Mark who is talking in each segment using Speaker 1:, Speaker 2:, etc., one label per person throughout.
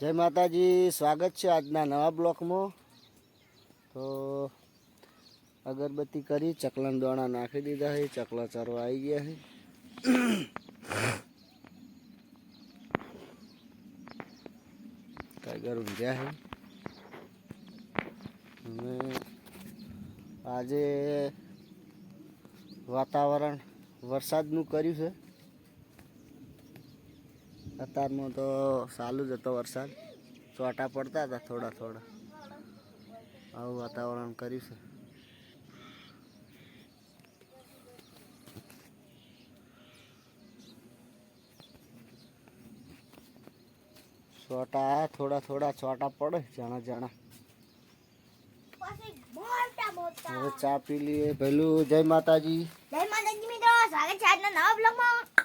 Speaker 1: જય માતાજી, સ્વાગત છે આજના નવા બ્લોકમાં. તો અગરબત્તી કરી, ચકલાના દોણા નાખી દીધા છે, ચકલા ચરવા આવી ગયા છે. ટાઈગર ઊંઘ્યા છે. અને આજે વાતાવરણ વરસાદનું કર્યું છે. અત્યારમાં તો ચાલુ જ હતો વરસાદ. ચોટા પડતા હતા થોડા થોડા. આવું વાતાવરણ કર્યું છે. ચોટા થોડા થોડા ચોટા પડે જાણા જાણા હવે ચા પી લઈએ. પેલું જય માતાજી.
Speaker 2: જય માતાજી મિત્રો, સ્વાગત છે આજના નવા બ્લોગમાં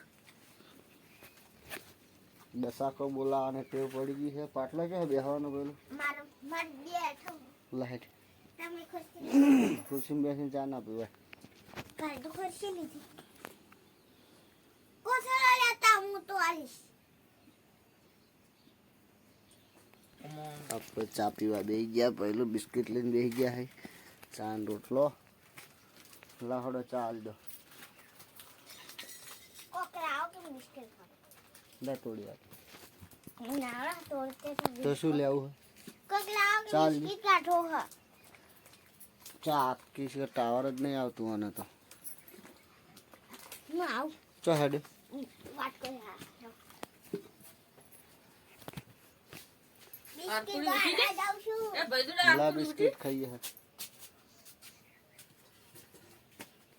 Speaker 1: દસાકો અને ટેવ પડી ગઈ છે. પાટલા ક્યાં બેહવાનું પેલું? લાઈટ.
Speaker 2: ખુરશી
Speaker 1: બેસીને ચા ના પીવાય.
Speaker 2: ખુરશી લીધી. હું તો
Speaker 1: આપણે ચા પીવા બેસી ગયા. પહેલું બિસ્કિટ લઈને બેસી ગયા હે ચા રોટલો. લાહડો ચા આલ દો.
Speaker 2: કોકરા આવો કે મુશ્કેલ
Speaker 1: લે તોડી
Speaker 2: તોડતે
Speaker 1: તો શું લેવું ચાલ.
Speaker 2: બિસ્કિટ કાઢો હ
Speaker 1: ચા આખી છે ટાવર જ નહીં આવતું આને તો. ચો હેડ.
Speaker 2: વાત
Speaker 1: લા બિસ્કિટ ખાઈએ હે.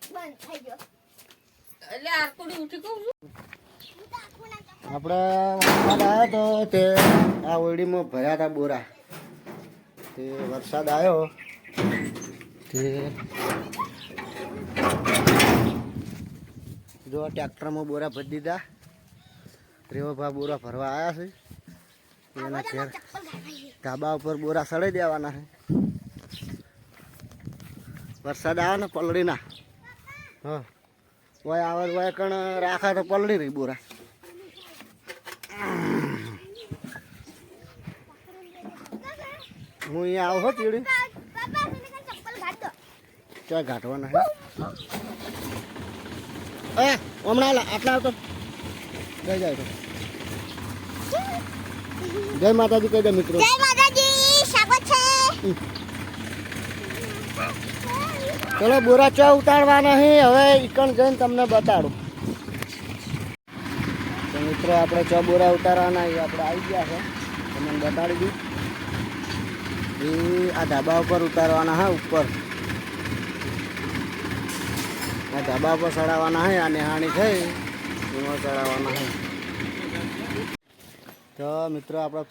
Speaker 2: બંધ થઈ ગયો
Speaker 3: એટલે આરકોડી ઉઠી કહું છું
Speaker 2: હું તો આખું ના ચક્કર
Speaker 1: આપણે વરસાદ આવ્યો તો તે આ ઓરડીમાં ભર્યા હતા બોરા. તે વરસાદ આવ્યો, તે જો ટ્રેક્ટરમાં બોરા ભરી દીધા. રેવાભા બોરા ભરવા આવ્યા છે. એના ઘેર ધાબા ઉપર બોરા સડાઈ દેવાના છે. વરસાદ આવ્યો ને પલળીના. હા. વય આવે વય કણ રાખા તો પલળી રહી બોરા. હું અહીંયા આવું હો ચીડી. ક્યાં ઘાટવાના હે એ હમણાં આટલા આવતો. જય જાય તો જય માતાજી કહી દે મિત્રો.
Speaker 2: જય માતાજી સ્વાગત છે.
Speaker 1: ચલો બોરા ચા ઉતારવાના છે હવે ઈકણ જઈને તમને બતાડું. તો મિત્રો આપણે ચા બોરા ઉતારવાના એ આપણે આવી ગયા છે. તમને બતાડી દઉં. એ આ ધાબા ઉપર ઉતારવાના હા, ઉપર. આ ધાબા ઉપર ચડાવવાના હે, આ નિહાણી થઈ, એમાં ચડાવવાના હે. તો મિત્રો, આપણે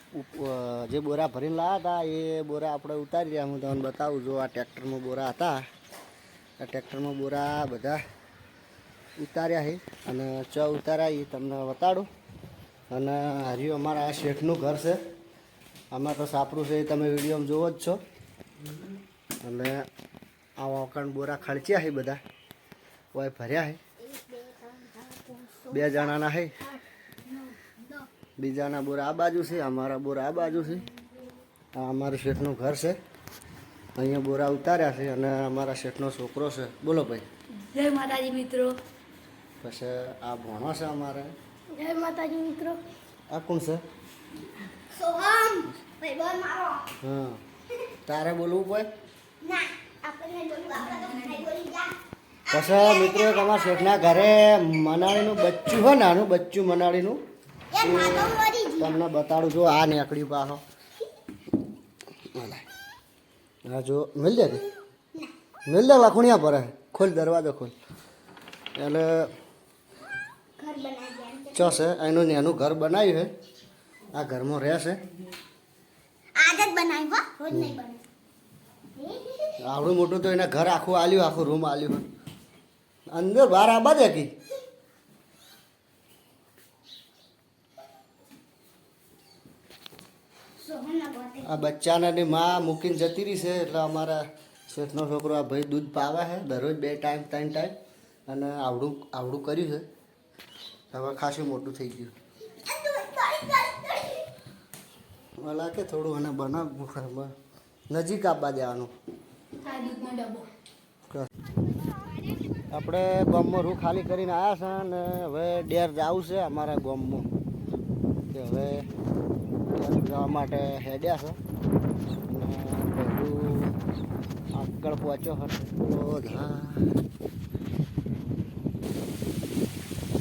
Speaker 1: જે બોરા ભરીને લાવ્યા હતા, એ બોરા આપણે ઉતારી રહ્યા. હું તમને બતાવું, જો આ ટ્રેક્ટરમાં બોરા હતા. આ ટ્રેક્ટરમાં બોરા બધા ઉતાર્યા છે અને ચ ઉતાર્યા એ તમને બતાડું. અને હરિયું, અમારા શેઠનું ઘર છે. આમાં તો સાપરું છે એ તમે વિડીયોમાં જોવો જ છો. અને આ વોકણ બોરા ખર્ચ્યા છે બધા. કોઈ ભર્યા છે. બે જણાના છે. બીજાના બોરા આ બાજુ છે અમારા બોરા આ બાજુ છે. આ અમારું શેઠનું ઘર છે. અહીંયા બોરા ઉતાર્યા છે અને અમારા શેઠનો છોકરો છે. બોલો ભાઈ.
Speaker 3: જય માતાજી મિત્રો.
Speaker 1: પછી આ ભણો છે અમારે.
Speaker 2: જય માતાજી મિત્રો.
Speaker 1: આ કોણ છે?
Speaker 2: સોહમ.
Speaker 1: હા. તારે બોલવું પડે
Speaker 2: ના આપણે બોલું આપણે તો ભાઈ બોલી જા.
Speaker 1: પછી મિત્રો અમારા શેઠના ઘરે મનાળીનું બચ્ચું હોય નાનું બચ્ચું મનાળીનું. તમને બતાડું જો આ નીકળ્યું પાછો. હા જો મિલ જાય મિલ દે લખુણિયા પર. ખોલ દરવાજો ખોલ. એટલે ચોસે એનું એનું ઘર બનાવ્યું છે. આ ઘરમાં રહેશે.
Speaker 2: આદત બનાવી હો રોજ નહીં બને.
Speaker 1: આવડું મોટું તો એના ઘર આખું આલ્યું આખું રૂમ આલ્યું. અંદર બહાર આબા
Speaker 2: જ બોતે
Speaker 1: આ બચ્ચાને ની માં મૂકીને જતી રહી છે એટલે અમારા શેઠનો છોકરો આ ભાઈ દૂધ પાવે છે દરરોજ બે ટાઈમ ત્રણ ટાઈમ. અને આવડું આવડું કર્યું છે. હવે ખાસું મોટું થઈ ગયું. ઓલા કે થોડું અને બનાવ નજીક આપવા દેવાનું આપણે ગામમાં રૂ ખાલી કરીને આવ્યા છે અને હવે ડેર જવું છે અમારા ગામમાં કે હવે જવા માટે હેડ્યા છે. આગળ પહોંચ્યો હતો ધા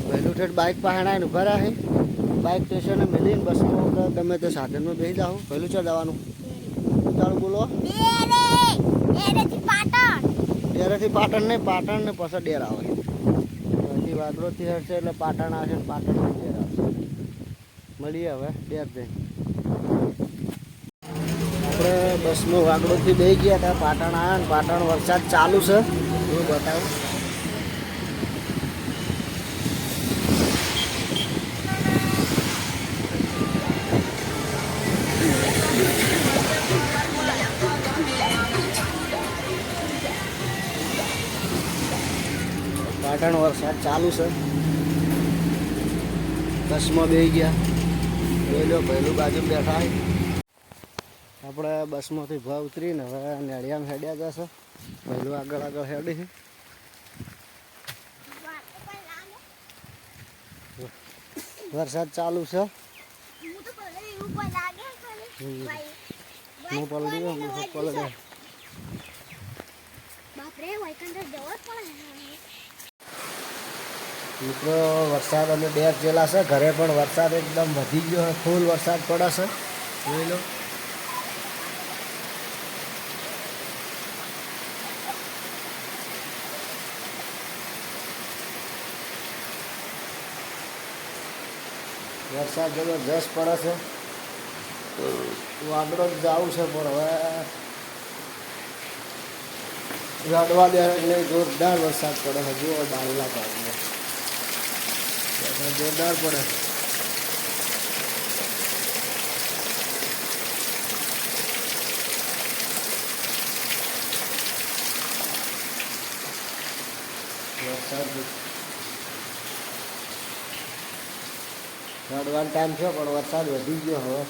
Speaker 1: પહેલું ઠેઠ બાઇક આવીને ઊભા રહ્યા છે. બાઇક સ્ટેશને મેલીને બસમાં ગમે તે સાધનમાં બેસી જાઓ. પહેલું ચાલ જવાનું ચાલો બોલો.
Speaker 2: ડેરેથી પાટણ
Speaker 1: નહીં, પાટણ ને પછી ડેર આવે. પછી વાગડોથી હશે એટલે પાટણ આવશે પાટણ પાટણથી ડેર આવશે. મળીએ હવે, ડેર જઈને. આપણે બસમાં વાગડોથી બે ગયા હતા. પાટણ આવ્યા ને પાટણ વરસાદ ચાલુ છે. એવું બતાવું. પાટણ વરસાદ ચાલુ છે. બસમાં બે ગયા. પહેલો પહેલું બાજુ બેઠા આપણે બસમાંથી ભાવ ઉતરીને હવે નેડિયામાં હેડ્યા જશે પહેલું આગળ આગળ હેડી વરસાદ ચાલુ છે.
Speaker 2: હું
Speaker 1: પલડી હું પલડ્યો
Speaker 2: બાપરે વાયકંદર જવો જ પડે
Speaker 1: મિત્રો, વરસાદ અમે બે જેલા છે. ઘરે પણ વરસાદ એકદમ વધી ગયો ફૂલ વરસાદ પડે છે. જોઈ લો. વરસાદ જબરજસ્ત પડે છે. વાગડો જ જવું છે, પણ હવે રડવા દે એટલે જોરદાર વરસાદ પડે છે. જોરદાર ભાગમાં. જોરદાર પડે. વરસાદ હેડવાનો ટાઈમ થયો, પણ વરસાદ વધી ગયો હવે.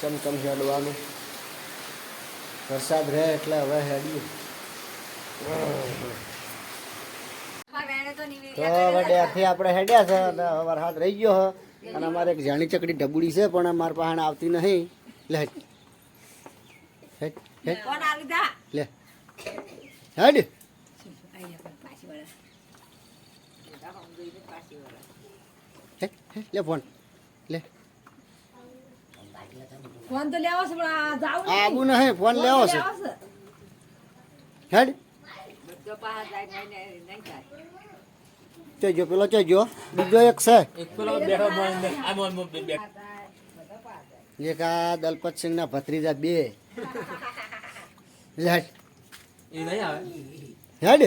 Speaker 1: ચમચમ રડવાનું વરસાદ રહે એટલે હવે હેડ્યું. તો વડે આથી આપણે હેડ્યા છે અને વરસાદ રહી ગયો છે. અને અમારે એક જાણી ચકડી ઢબુડી છે પણ અમારા પાસે આવતી નહીં. લે હેડ. હેડ
Speaker 3: આવી
Speaker 1: લે. હેડ. લે ફોન. લે.
Speaker 3: ફોન તો લેવો છે પણ આ જાવું
Speaker 1: આબુ નહીં ફોન લેવો છે. હેડ.
Speaker 3: બધો પાહા જાય નહીં નહીં નહીં જાય
Speaker 1: ચોજો પેલો ચોજો. બીજો એક છે. એક આ દલપત સિંહ ના ભત્રીજા બે. હેડ. હેડ.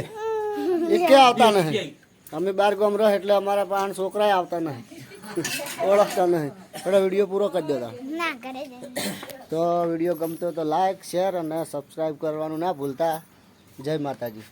Speaker 1: એ કે આવતા નહીં? અમે બાર ગામ રહ એટલે અમારા પાંચ છોકરા આવતા નહીં. ઓળખતા નહીં. એટલે વીડિયો પૂરો કરી દેતા. તો વીડિયો ગમતો તો લાઈક શેર અને સબસ્ક્રાઈબ કરવાનું ના ભૂલતા. જય માતાજી.